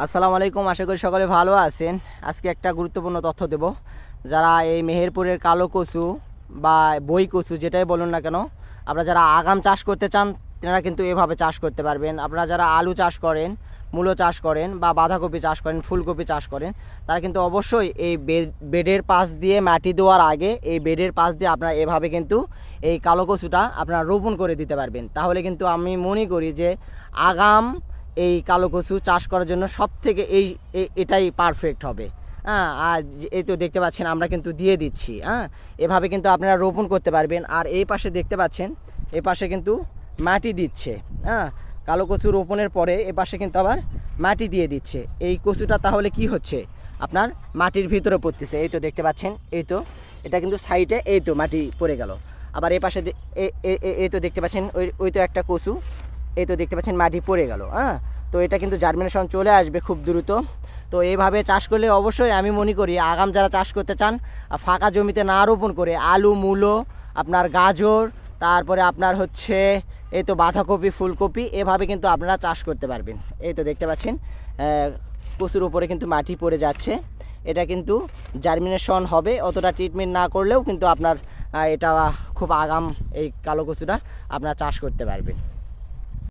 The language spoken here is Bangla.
আসসালামু আলাইকুম, আশা করি সকলে ভালো আছেন। আজকে একটা গুরুত্বপূর্ণ তথ্য দেব। যারা এই মেহেরপুরের কালো কচু বা বই কচু যেটাই বলুন না কেন, আপনারা যারা আগাম চাষ করতে চান তেনারা কিন্তু এভাবে চাষ করতে পারবেন। আপনারা যারা আলু চাষ করেন, মূলো চাষ করেন বা বাঁধাকপি চাষ করেন, ফুলকপি চাষ করেন, তারা কিন্তু অবশ্যই এই বেডের পাশ দিয়ে মাটি দেওয়ার আগে এই বেডের পাশ দিয়ে আপনারা এভাবে কিন্তু এই কালো কচুটা আপনারা রোপণ করে দিতে পারবেন। তাহলে কিন্তু আমি মনে করি যে আগাম এই কালো কচু চাষ করার জন্য সব থেকে এই এটাই পারফেক্ট হবে। হ্যাঁ আর এই তো দেখতে পাচ্ছেন আমরা কিন্তু দিয়ে দিচ্ছি হ্যাঁ। এভাবে কিন্তু আপনারা রোপণ করতে পারবেন। আর এই পাশে দেখতে পাচ্ছেন এই পাশে কিন্তু মাটি দিচ্ছে হ্যাঁ। কালো কচু রোপণের পরে এ পাশে কিন্তু আবার মাটি দিয়ে দিচ্ছে। এই কচুটা তাহলে কি হচ্ছে? আপনার মাটির ভিতরে পড়তেছে। এই তো দেখতে পাচ্ছেন, এই তো, এটা কিন্তু সাইডে এই তো মাটি পড়ে গেল। আবার পাশে এ- এ- এ- এই তো দেখতে পাচ্ছেন, ওই ওই তো একটা কচু, এই তো দেখতে পাচ্ছেন মাটি পড়ে গেল হ্যাঁ। তো এটা কিন্তু জার্মিনেশন চলে আসবে খুব দ্রুত। তো এইভাবে চাষ করলে অবশ্যই আমি মনে করি আগাম যারা চাষ করতে চান ফাঁকা জমিতে না রোপণ করে আলু, মূলো, আপনার গাজর, তারপরে আপনার হচ্ছে এই তো বাঁধাকপি, ফুলকপি, এভাবে কিন্তু আপনারা চাষ করতে পারবেন। এই তো দেখতে পাচ্ছেন কচুর উপরে কিন্তু মাটি পড়ে যাচ্ছে। এটা কিন্তু জার্মিনেশন হবে, অতটা ট্রিটমেন্ট না করলেও কিন্তু আপনার এটা খুব আগাম এই কালো কচুটা আপনারা চাষ করতে পারবেন।